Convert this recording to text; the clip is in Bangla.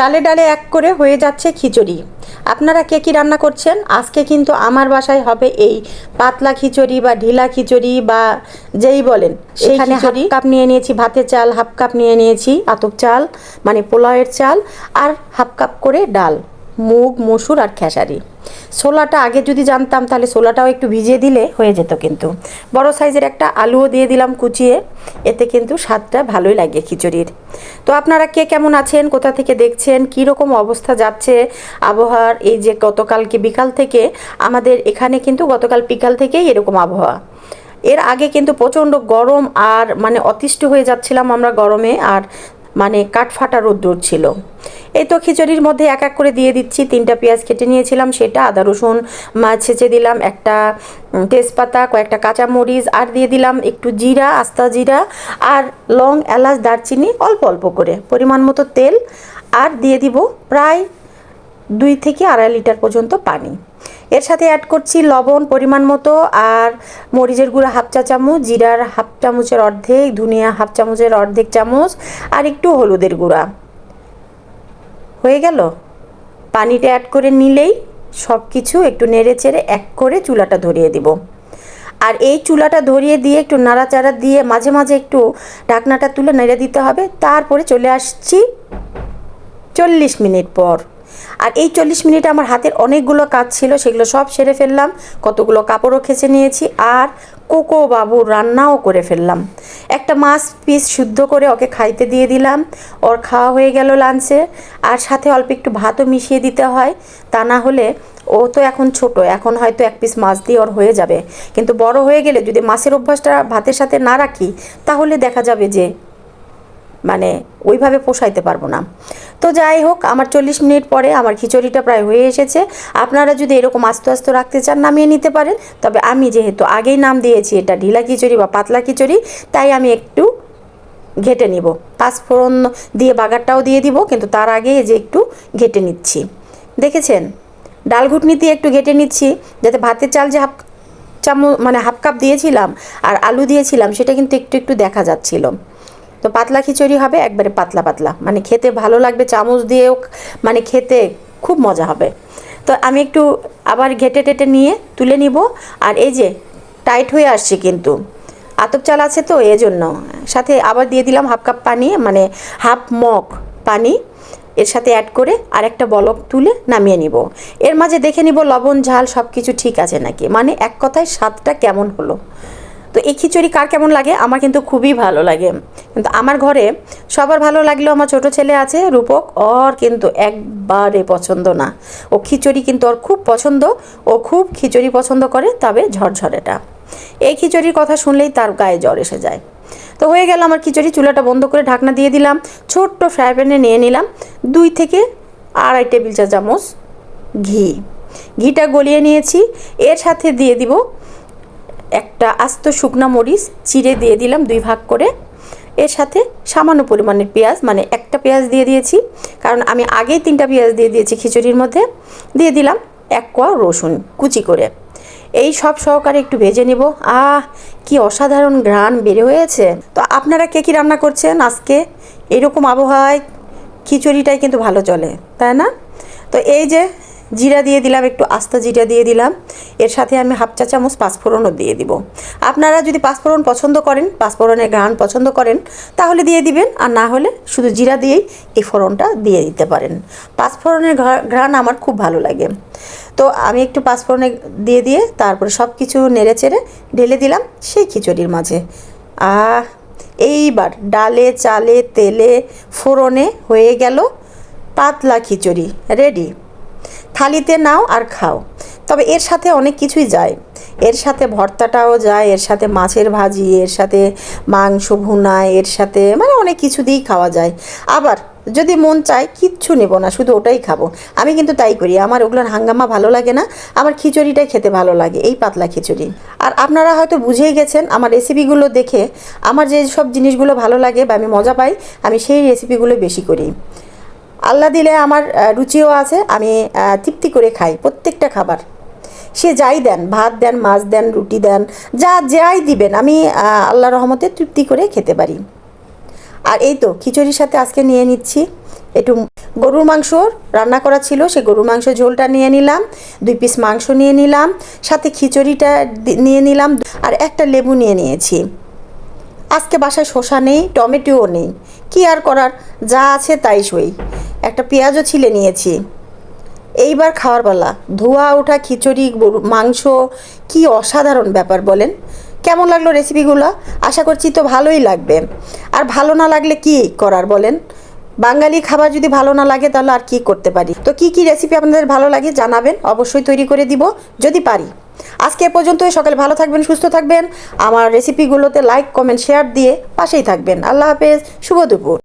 চালে ডালে এক করে হয়ে যাচ্ছে খিচুড়ি। আপনারা কে কী রান্না করছেন? আজকে কিন্তু আমার বাসায় হবে এই পাতলা খিচুড়ি বা ঢিলা খিচুড়ি বা যেই বলেন সেখানে হাফ কাপ নিয়ে নিয়েছি ভাতের চাল হাফ কাপ নিয়ে নিয়েছি আতপ চাল মানে পোলাওয়ের চাল আর হাফ কাপ করে ডাল। মুগ, মসুর আর খেসারি। ছোলাটা আগে যদি জানতাম তাহলে ছোলাটাও একটু ভিজিয়ে দিলে হয়ে যেত কিন্তু। বড় সাইজের একটা আলুও দিয়ে দিলাম কুচিয়ে। এতে কিন্তু স্বাদটা ভালোই লাগে খিচুড়ির। তো আপনারা কে কেমন আছেন, কোথা থেকে দেখছেন কী রকম অবস্থা যাচ্ছে, আবহাওয়ার, এই যে গতকালকে বিকাল থেকে, আমাদের এখানে কিন্তু গতকাল বিকাল থেকেই এরকম আবহাওয়া। এর আগে কিন্তু প্রচণ্ড গরম আর মানে অতিষ্ঠ হয়ে যাচ্ছিলাম আমরা গরমে। আর মানে কাঠফাটা রোদ্দুর ছিল। এই তো খিচুড়ির মধ্যে এক এক করে দিয়ে দিচ্ছি। তিনটা পেঁয়াজ কেটে নিয়েছিলাম সেটা, আদা, রসুন, মাছ ছেঁচে দিলাম, একটা তেজপাতা, কয়েকটা কাঁচামরিচ, আর দিয়ে দিলাম একটু জিরা, আস্তা জিরা, আর লং এলাচ, দারচিনি অল্প অল্প করে, পরিমাণ মতো তেল, আর দিয়ে দিব প্রায় দুই থেকে আড়াই লিটার পর্যন্ত পানি। এর সাথে অ্যাড করছি লবণ, পরিমাণ মতো, আর মরিচের গুঁড়া হাফ চা চামচ, জিরার হাফ চামচের অর্ধেক, ধনিয়া হাফ চামচের অর্ধেক চামচ, আর একটু হলুদের গুঁড়া। হয়ে গেল? পানিটা অ্যাড করে নিলেই সব কিছু একটু নেড়ে চেড়ে এক করে চুলাটা ধরিয়ে দিব। আর এই চুলাটা ধরিয়ে দিয়ে একটু নাড়াচাড়া দিয়ে মাঝে মাঝে একটু ঢাকনাটা তুলে নেড়ে দিতে হবে। তারপরে চলে আসছি চল্লিশ মিনিট পর। আর এই চল্লিশ মিনিটে আমার হাতের অনেকগুলো কাজ ছিল, সেগুলো সব সেরে ফেললাম, কতগুলো কাপড়ও খেঁচে নিয়েছি আর কোকো বাবু রান্নাও করে ফেললাম। একটা মাছ পিস শুদ্ধ করে ওকে খাইতে দিয়ে দিলাম, ওর খাওয়া হয়ে গেল লাঞ্চে। আর সাথে অল্প একটু ভাতও মিশিয়ে দিতে হয়, তা না হলে ও তো এখন ছোট, এখন হয়তো এক পিস মাছ দিয়ে ওর হয়ে যাবে। কিন্তু বড় হয়ে গেলে যদি মাছের অভ্যাসটা ভাতের সাথে না রাখি, তাহলে দেখা যাবে যে মানে ওইভাবে পোষাইতে পারব না। তো যাই হোক, আমার চল্লিশ মিনিট পরে আমার খিচুড়িটা প্রায় হয়ে এসেছে। আপনারা যদি এরকম আস্তে আস্তে রাখতে চান, নামিয়ে নিতে পারেন। তবে আমি যেহেতু আগেই নাম দিয়েছি, এটা ঢিলা খিচুড়ি বা পাতলা খিচুড়ি, তাই আমি একটু ঘেটে নিব। পাঁচফোড়ন দিয়ে বাগারটাও দিয়ে দিব, কিন্তু তার আগে যে একটু ঘেটে নিচ্ছি। দেখেছেন? ডাল ঘুটনি দিয়ে একটু ঘেটে নিচ্ছি, যাতে ভাতের চাল যে হাফ চামচ মানে হাফ কাপ দিয়েছিলাম আর আলু দিয়েছিলাম, সেটা কিন্তু একটু একটু দেখা যাচ্ছিল। তো পাতলা খিচুড়ি হবে, একবারে পাতলা পাতলা। মানে খেতে ভালো লাগবে, চামচ দিয়েও মানে খেতে খুব মজা হবে। তো আমি একটু আবার ঘেটে টেটে নিয়ে তুলে নিব। আর এই যে টাইট হয়ে আসছে কিন্তু, আতপ চাল আছে তো, এজন্য। সাথে আবার দিয়ে দিলাম হাফ কাপ পানি মানে হাফ মগ পানি, এর সাথে অ্যাড করে আর একটা বলক তুলে নামিয়ে নিব। এর মাঝে দেখে নিব লবণ, ঝাল সব কিছু ঠিক আছে নাকি? মানে এক কথায় স্বাদটা কেমন হলো? তো এই খিচুড়ি কার কেমন লাগে? আমার কিন্তু খুবই ভালো লাগে। কিন্তু আমার ঘরে সবার ভালো লাগলেও আমার ছোট ছেলে আছে, রূপক। ওর কিন্তু একবারে পছন্দ না। ও খিচুড়ি কিন্তু ওর খুব পছন্দ। ও খুব খিচুড়ি পছন্দ করে, তবে ঝরঝরেটা। এই খিচুড়ির কথা শুনলেই তার গায়ে জ্বর এসে যায়। তো হয়ে গেল আমার খিচুড়ি, চুলাটা বন্ধ করে ঢাকনা দিয়ে দিলাম। ছোট্ট ফ্রাই প্যানে নিয়ে নিলাম। দুই থেকে আড়াই টেবিল চা চামচ ঘি। ঘিটা গলিয়ে নিয়েছি। এর সাথে দিয়ে দিব একটা আস্ত শুকনো মরিচ চিড়ে দিয়ে দিলাম দুই ভাগ করে। এর সাথে সামান্য পরিমাণের পেঁয়াজ মানে একটা পেঁয়াজ দিয়ে দিয়েছি। কারণ আমি আগেই তিনটা পেঁয়াজ দিয়ে দিয়েছি খিচুড়ির মধ্যে। দিয়ে দিলাম এক কোয়া রসুন কুচি করে। এই সব সহকারে একটু ভেজে নেব। আহ, কি অসাধারণ ঘ্রাণ বেড়ে হয়েছে। তো আপনারা কে কী রান্না করছেন আজকে? এরকম আবহাওয়ায় খিচুড়িটাই কিন্তু ভালো চলে, তাই না? তো এই যে জিরা দিয়ে দিলাম, একটু আস্তা জিরা দিয়ে দিলাম। এর সাথে আমি হাফ চা চামচ পাঁচফোড়নও দিয়ে দিব। আপনারা যদি পাঁচফোড়ন পছন্দ করেন, পাঁচফোড়নের ঘ্রাণ পছন্দ করেন, তাহলে দিয়ে দিবেন। আর না হলে শুধু জিরা দিয়েই এই ফোড়নটা দিয়ে দিতে পারেন। পাঁচফোড়নের ঘ্রাণ আমার খুব ভালো লাগে। তো আমি একটু পাঁচফোড়নে দিয়ে দিয়ে তারপরে সব কিছু নেড়ে চেড়ে ঢেলে দিলাম সেই খিচুড়ির মাঝে। আহ, এইবার ডালে, চালে, তেলে ফোড়নে হয়ে গেল পাতলা খিচুড়ি। রেডি থালিতে নাও আর খাও। তবে এর সাথে অনেক কিছুই যায়। এর সাথে ভর্তাটাও যায়, এর সাথে মাছের ভাজি, এর সাথে মাংস ভুনা, এর সাথে মানে অনেক কিছু দিয়েই খাওয়া যায়। আবার যদি মন চায়, কিচ্ছু নেব না, শুধু ওটাই খাব। আমি কিন্তু তাই করি। আমার ওগুলোর হাঙ্গামা ভালো লাগে না, আমার খিচুড়িটাই খেতে ভালো লাগে, এই পাতলা খিচুড়ি। আর আপনারা হয়তো বুঝেই গেছেন, আমার রেসিপিগুলো দেখে আমার যে সব জিনিসগুলো ভালো লাগে বা আমি মজা পাই, আমি সেই রেসিপিগুলো বেশি করি। আল্লাহ দিলে আমার রুচিও আছে, আমি তৃপ্তি করে খাই প্রত্যেকটা খাবার। সে যাই দেন, ভাত দেন, মাছ দেন, রুটি দেন, যা, যাই দিবেন, আমি আল্লাহ রহমতে তৃপ্তি করে খেতে পারি। আর এই তো, খিচুড়ির সাথে আজকে নিয়ে নিচ্ছি একটু গরুর মাংস, রান্না করা ছিল, সেই গরুর মাংস ঝোলটা নিয়ে নিলাম, দুই পিস মাংস নিয়ে নিলাম, সাথে খিচুড়িটা নিয়ে নিলাম, আর একটা লেবু নিয়ে নিয়েছি। আজকে বাসায় শসা নেই, টমেটোও নেই, কি আর করার, যা আছে তাই সই। একটা পেঁয়াজও ছিলে নিয়েছি। এইবার খাওয়ার বেলা ধোয়া, ওঠা, খিচুড়ি মাংস, কি অসাধারণ ব্যাপার বলেন। কেমন লাগল রেসিপিগুলো আশা করছি তো ভালোই লাগবে। আর ভালো না লাগলে কি করার বলেন? বাঙালি খাবার যদি ভালো না লাগে তাহলে আর কি করতে পারি? তো কি কি রেসিপি আপনাদের ভালো লাগে জানাবেন, অবশ্যই তৈরি করে দিব, যদি পারি। আজকে এ পর্যন্তই, সকালে ভালো থাকবেন, সুস্থ থাকবেন। আমার রেসিপিগুলোতে লাইক কমেন্ট শেয়ার দিয়ে পাশেই থাকবেন। আল্লাহ হাফেজ, শুভ দুপুর।